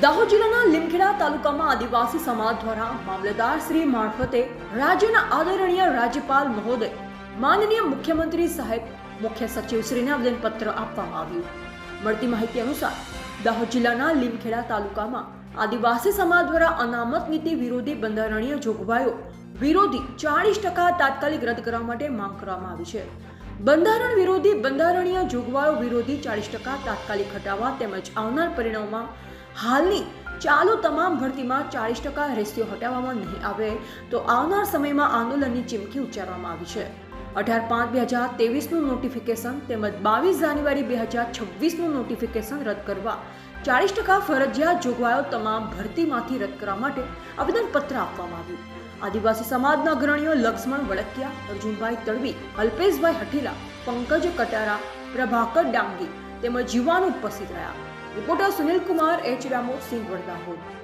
દાહોદ જિલ્લાના લીમખેડા તાલુકામાં આદિવાસી સમાજ દ્વારા મામલતદાર શ્રી મારફતે રાજ્યના આદરણીય રાજ્યપાલ મહોદય, માનનીય મુખ્યમંત્રી સાહેબ, મુખ્ય સચિવ શ્રીને આવેદનપત્ર આપવામાં આવ્યું. મળતી માહિતી અનુસાર, દાહોદ જિલ્લાના લીમખેડા તાલુકામાં આદિવાસી સમાજ દ્વારા અનામત નીતિ વિરોધી બંધારણીય જોગવાઈઓ વિરોધી ચાળીસ ટકા તાત્કાલિક રદ કરવા માટે માંગ કરવામાં આવી છે. બંધારણ વિરોધી બંધારણીય જોગવાઈઓ વિરોધી ચાળીસ ટકા તાત્કાલિક હટાવવા તેમજ આવનાર પરિણામમાં હાલની ચાલુ તમામ ભરતીમાં ચાળીસ ટકા રેશિયો હટાવવામાં નહીં આવે તો આવનાર સમયમાં આંદોલનની ચીમકી ઉચ્ચારવામાં આવી છે. અઢાર પાંચ બે હજાર તેવીસનું નોટિફિકેશન તેમજ બાવીસ જાન્યુઆરી બે હજાર છવ્વીસનું નોટિફિકેશન રદ કરવા. ચાળીસ ટકા ફરજિયાત જોગવાયો તમામ ભરતીમાંથી રદ કરવા માટે આવેદનપત્ર આપવામાં આવ્યું. આદિવાસી સમાજના અગ્રણીઓ લક્ષ્મણ વળકિયા, અર્જુનભાઈ તડવી, અલ્પેશભાઈ હઠીલા, પંકજ કટારા, પ્રભાકર ડાંગી તેમજ યુવાનો ઉપસ્થિત રહ્યા. Reporter Sunil Kumar H Ramo Singh વડદાહોદ